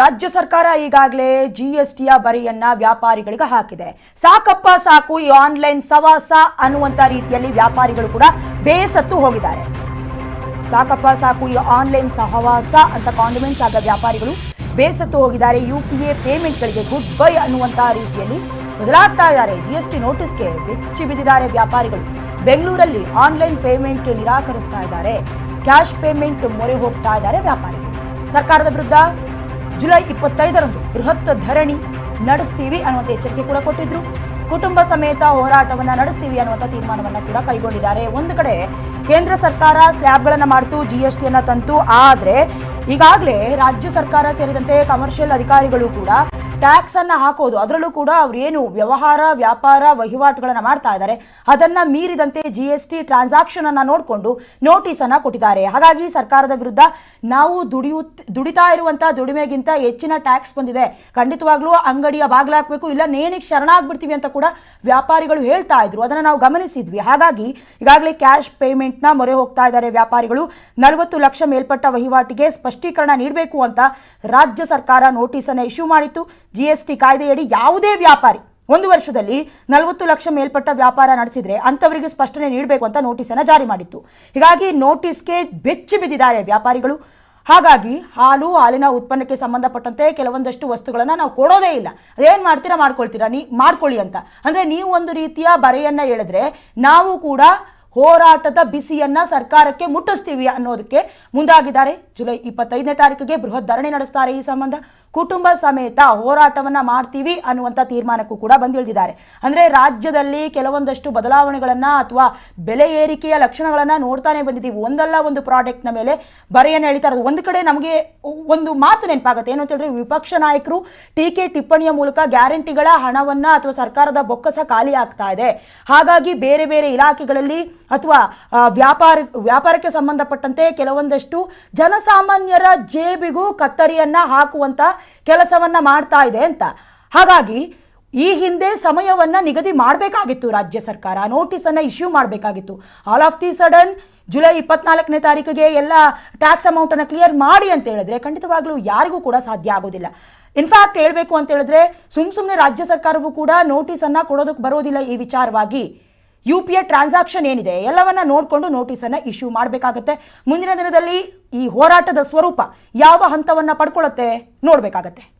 ರಾಜ್ಯ ಸರ್ಕಾರ ಈಗಾಗಲೇ ಜಿ ಎಸ್ ಟಿಯ ಬರಿಯನ್ನ ವ್ಯಾಪಾರಿಗಳಿಗೆ ಹಾಕಿದೆ. ಸಾಕಪ್ಪ ಸಾಕು ಈ ಆನ್ಲೈನ್ ಸವಾಸ ಅನ್ನುವಂತ ರೀತಿಯಲ್ಲಿ ವ್ಯಾಪಾರಿಗಳು ಕೂಡ ಬೇಸತ್ತು ಹೋಗಿದ್ದಾರೆ. ಸಾಕಪ್ಪ ಸಾಕು ಈ ಆನ್ಲೈನ್ ಸಹವಾಸ ಅಂತ ಕಾಂಡಿಮೆಂಟ್ಸ್ ಆದ ವ್ಯಾಪಾರಿಗಳು ಬೇಸತ್ತು ಹೋಗಿದ್ದಾರೆ. ಯು ಪಿ ಎ ಪೇಮೆಂಟ್ಗಳಿಗೆ ಗುಡ್ ಬೈ ಅನ್ನುವಂತಹ ರೀತಿಯಲ್ಲಿ ಬದಲಾಗ್ತಾ ಇದ್ದಾರೆ. ಜಿ ಎಸ್ ಟಿ ನೋಟಿಸ್ಗೆ ಬೆಚ್ಚಿ ಬಿದ್ದಿದ್ದಾರೆ ವ್ಯಾಪಾರಿಗಳು. ಬೆಂಗಳೂರಲ್ಲಿ ಆನ್ಲೈನ್ ಪೇಮೆಂಟ್ ನಿರಾಕರಿಸ್ತಾ ಇದ್ದಾರೆ. ಕ್ಯಾಶ್ ಪೇಮೆಂಟ್ ಮೊರೆ ಹೋಗ್ತಾ ಇದ್ದಾರೆ ವ್ಯಾಪಾರಿಗಳು. ಸರ್ಕಾರದ ವಿರುದ್ಧ ಜುಲೈ ಇಪ್ಪತ್ತೈದರಂದು ಬೃಹತ್ ಧರಣಿ ನಡೆಸ್ತೀವಿ ಅನ್ನುವಂಥ ಎಚ್ಚರಿಕೆ ಕೂಡ ಕೊಟ್ಟಿದ್ರು. ಕುಟುಂಬ ಸಮೇತ ಹೋರಾಟವನ್ನ ನಡೆಸ್ತೀವಿ ಅನ್ನುವಂಥ ತೀರ್ಮಾನವನ್ನ ಕೂಡ ಕೈಗೊಂಡಿದ್ದಾರೆ. ಒಂದು ಕಡೆ ಕೇಂದ್ರ ಸರ್ಕಾರ ಸ್ಲ್ಯಾಬ್ಗಳನ್ನ ಮಾಡ್ತು ಜಿ ಎಸ್ ಟಿಯನ್ನ ತಂತು, ಆದ್ರೆ ಈಗಾಗಲೇ ರಾಜ್ಯ ಸರ್ಕಾರ ಸೇರಿದಂತೆ ಕಮರ್ಷಿಯಲ್ ಅಧಿಕಾರಿಗಳು ಕೂಡ ಟ್ಯಾಕ್ಸ್ ಅನ್ನ ಹಾಕೋದು, ಅದರಲ್ಲೂ ಕೂಡ ಅವ್ರು ಏನು ವ್ಯವಹಾರ, ವ್ಯಾಪಾರ ವಹಿವಾಟುಗಳನ್ನ ಮಾಡ್ತಾ ಇದ್ದಾರೆ. ಅದನ್ನ ಮೀರಿದಂತೆ ಜಿ ಎಸ್ ಟಿ ಟ್ರಾನ್ಸಾಕ್ಷನ್ ಅನ್ನ ನೋಡಿಕೊಂಡು ನೋಟಿಸ್ ಅನ್ನ ಕೊಟ್ಟಿದ್ದಾರೆ. ಹಾಗಾಗಿ ಸರ್ಕಾರದ ವಿರುದ್ಧ ನಾವು ದುಡಿಯು, ದುಡಿತಾ ಇರುವಂತಹ ದುಡಿಮೆಗಿಂತ ಹೆಚ್ಚಿನ ಟ್ಯಾಕ್ಸ್ ಬಂದಿದೆ. ಖಂಡಿತವಾಗ್ಲೂ ಅಂಗಡಿಯ ಬಾಗ್ಲಾಕ್ಬೇಕು, ಇಲ್ಲ ನೇಣಿಗೆ ಶರಣಾಗ್ಬಿಡ್ತೀವಿ ಅಂತ ಕೂಡ ವ್ಯಾಪಾರಿಗಳು ಹೇಳ್ತಾ ಇದ್ರು. ಅದನ್ನ ನಾವು ಗಮನಿಸಿದ್ವಿ. ಹಾಗಾಗಿ ಈಗಾಗಲೇ ಕ್ಯಾಶ್ ಪೇಮೆಂಟ್ನ ಮೊರೆ ಹೋಗ್ತಾ ಇದ್ದಾರೆ ವ್ಯಾಪಾರಿಗಳು. ನಲವತ್ತು ಲಕ್ಷ ಮೇಲ್ಪಟ್ಟ ವಹಿವಾಟಿಗೆ ಸ್ಪಷ್ಟೀಕರಣ ನೀಡಬೇಕು ಅಂತ ರಾಜ್ಯ ಸರ್ಕಾರ ನೋಟಿಸ್ ಅನ್ನು ಇಶ್ಯೂ ಮಾಡಿತ್ತು. ಜಿ ಎಸ್ ಟಿ ಕಾಯ್ದೆಯಡಿ ಯಾವುದೇ ವ್ಯಾಪಾರಿ ಒಂದು ವರ್ಷದಲ್ಲಿ ನಲವತ್ತು ಲಕ್ಷ ಮೇಲ್ಪಟ್ಟ ವ್ಯಾಪಾರ ನಡೆಸಿದ್ರೆ ಅಂಥವರಿಗೆ ಸ್ಪಷ್ಟನೆ ನೀಡಬೇಕು ಅಂತ ನೋಟಿಸನ್ನು ಜಾರಿ ಮಾಡಿತ್ತು. ಹೀಗಾಗಿ ನೋಟಿಸ್ಗೆ ಬೆಚ್ಚಿ ಬಿದ್ದಿದ್ದಾರೆ ವ್ಯಾಪಾರಿಗಳು. ಹಾಗಾಗಿ ಹಾಲು, ಹಾಲಿನ ಉತ್ಪನ್ನಕ್ಕೆ ಸಂಬಂಧಪಟ್ಟಂತೆ ಕೆಲವೊಂದಷ್ಟು ವಸ್ತುಗಳನ್ನು ನಾವು ಕೊಡೋದೇ ಇಲ್ಲ. ಅದೇನು ಮಾಡ್ತೀರಾ ಮಾಡ್ಕೊಳ್ತೀರಾ ನೀ ಮಾಡ್ಕೊಳ್ಳಿ ಅಂತ. ಅಂದರೆ ನೀವು ಒಂದು ರೀತಿಯ ಬರೆಯನ್ನು ಹೇಳಿದ್ರೆ ನಾವು ಕೂಡ ಹೋರಾಟದ ಬಿಸಿಯನ್ನ ಸರ್ಕಾರಕ್ಕೆ ಮುಟ್ಟಿಸ್ತೀವಿ ಅನ್ನೋದಕ್ಕೆ ಮುಂದಾಗಿದ್ದಾರೆ. ಜುಲೈ ಇಪ್ಪತ್ತೈದನೇ ತಾರೀಕಿಗೆ ಬೃಹತ್ ಧರಣಿ ನಡೆಸ್ತಾರೆ ಈ ಸಂಬಂಧ. ಕುಟುಂಬ ಸಮೇತ ಹೋರಾಟವನ್ನ ಮಾಡ್ತೀವಿ ಅನ್ನುವಂಥ ತೀರ್ಮಾನಕ್ಕೂ ಕೂಡ ಬಂದಿಳಿದಿದ್ದಾರೆ. ಅಂದ್ರೆ ರಾಜ್ಯದಲ್ಲಿ ಕೆಲವೊಂದಷ್ಟು ಬದಲಾವಣೆಗಳನ್ನ ಅಥವಾ ಬೆಲೆ ಏರಿಕೆಯ ಲಕ್ಷಣಗಳನ್ನ ನೋಡ್ತಾನೆ ಬಂದಿದ್ದೀವಿ. ಒಂದಲ್ಲ ಒಂದು ಪ್ರಾಡಕ್ಟ್ನ ಮೇಲೆ ಬರೆಯನ್ನು ಎಳಿತಾ ಇರೋದು ಒಂದು ಕಡೆ ನಮಗೆ ಒಂದು ಮಾತು ನೆನಪಾಗುತ್ತೆ. ಏನು ಅಂತ ಹೇಳಿದ್ರೆ ವಿಪಕ್ಷ ನಾಯಕರು ಟೀಕೆ ಟಿಪ್ಪಣಿಯ ಮೂಲಕ ಗ್ಯಾರಂಟಿಗಳ ಹಣವನ್ನ ಅಥವಾ ಸರ್ಕಾರದ ಬೊಕ್ಕಸ ಖಾಲಿ ಆಗ್ತಾ ಇದೆ. ಹಾಗಾಗಿ ಬೇರೆ ಬೇರೆ ಇಲಾಖೆಗಳಲ್ಲಿ ಅಥವಾ ವ್ಯಾಪಾರ, ವ್ಯಾಪಾರಕ್ಕೆ ಸಂಬಂಧಪಟ್ಟಂತೆ ಕೆಲವೊಂದಷ್ಟು ಜನಸಾಮಾನ್ಯರ ಜೇಬಿಗೂ ಕತ್ತರಿಯನ್ನ ಹಾಕುವಂತ ಕೆಲಸವನ್ನ ಮಾಡ್ತಾ ಇದೆ ಅಂತ. ಹಾಗಾಗಿ, ಈ ಹಿಂದೆ ಸಮಯವನ್ನ ನಿಗದಿ ಮಾಡಬೇಕಾಗಿತ್ತು ರಾಜ್ಯ ಸರ್ಕಾರ. ನೋಟಿಸ್ ಅನ್ನ ಇಶ್ಯೂ ಮಾಡಬೇಕಾಗಿತ್ತು. All of the sudden July ಇಪ್ಪತ್ನಾಲ್ಕನೇ ತಾರೀಕಿಗೆ ಎಲ್ಲ ಟ್ಯಾಕ್ಸ್ ಅಮೌಂಟನ್ನು ಕ್ಲಿಯರ್ ಮಾಡಿ ಅಂತ ಹೇಳಿದ್ರೆ ಖಂಡಿತವಾಗ್ಲೂ ಯಾರಿಗೂ ಕೂಡ ಸಾಧ್ಯ ಆಗೋದಿಲ್ಲ. ಇನ್ಫ್ಯಾಕ್ಟ್ ಹೇಳಬೇಕು ಅಂತ ಹೇಳಿದ್ರೆ ಸುಮ್ ಸುಮ್ಮನೆ ರಾಜ್ಯ ಸರ್ಕಾರವೂ ಕೂಡ ನೋಟಿಸ್ ಅನ್ನ ಕೊಡೋದಕ್ಕೆ ಬರೋದಿಲ್ಲ ಈ ವಿಚಾರವಾಗಿ. ಯು ಪಿ ಐ ಟ್ರಾನ್ಸಾಕ್ಷನ್ ಏನಿದೆ, ಎಲ್ಲವನ್ನ ನೋಡಿಕೊಂಡು ನೋಟಿಸನ್ನು ಇಶ್ಯೂ ಮಾಡಬೇಕಾಗತ್ತೆ. ಮುಂದಿನ ದಿನದಲ್ಲಿ ಈ ಹೋರಾಟದ ಸ್ವರೂಪ ಯಾವ ಹಂತವನ್ನ ಪಡ್ಕೊಳ್ಳುತ್ತೆ ನೋಡಬೇಕಾಗತ್ತೆ.